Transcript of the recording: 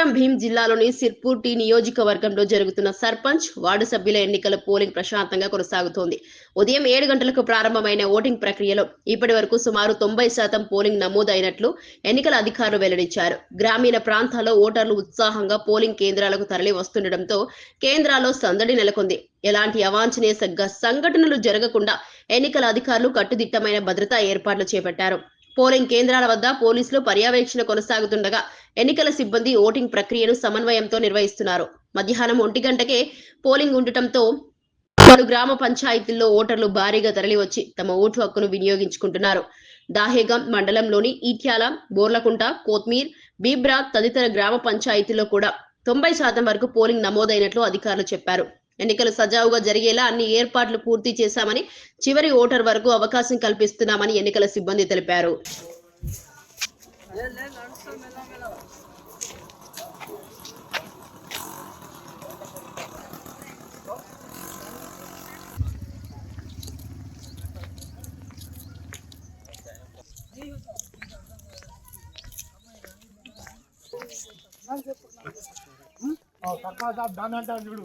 కొమరం భీం జిల్లాలోని సిర్పూర్ టీ నియోజకవర్గంలో జరుగుతున్న సర్పంచ్ వార్డు సభ్యుల ఎన్నికల పోలింగ్ ప్రశాంతంగా కొనసాగుతోంది. ఉదయం ఏడు గంటలకు ప్రారంభమైన ఓటింగ్ ప్రక్రియలో ఇప్పటి వరకు సుమారు తొంభై శాతం పోలింగ్ నమోదైనట్లు ఎన్నికల అధికారులు వెల్లడించారు. గ్రామీణ ప్రాంతాల్లో ఓటర్లు ఉత్సాహంగా పోలింగ్ కేంద్రాలకు తరలి వస్తుండటంతో కేంద్రాల్లో సందడి నెలకొంది. ఎలాంటి అవాంఛనీయ సంఘటనలు జరగకుండా ఎన్నికల అధికారులు కట్టుదిట్టమైన భద్రతా ఏర్పాట్లు చేపట్టారు. పోలింగ్ కేంద్రాల వద్ద పోలీసులు పర్యవేక్షణ కొనసాగుతుండగా ఎన్నికల సిబ్బంది ఓటింగ్ ప్రక్రియను సమన్వయంతో నిర్వహిస్తున్నారు. మధ్యాహ్నం ఒంటి గంటకే పోలింగ్ ఉండటంతో పలు గ్రామ పంచాయతీల్లో ఓటర్లు భారీగా తరలివచ్చి తమ ఓటు హక్కును వినియోగించుకుంటున్నారు. దాహేగం మండలంలోని ఈట్యాల బోర్లకుంట కోత్మీర్ బీబ్రా తదితర గ్రామ పంచాయతీల్లో కూడా తొంభై శాతం వరకు పోలింగ్ నమోదైనట్లు అధికారులు చెప్పారు. ఎన్నికలు సజావుగా జరిగేలా అన్ని ఏర్పాట్లు పూర్తి చేశామని చివరి ఓటర్ వరకు అవకాశం కల్పిస్తున్నామని ఎన్నికల సిబ్బంది తెలిపారు. సర్పంచ్ దాని అంటారు చూడు.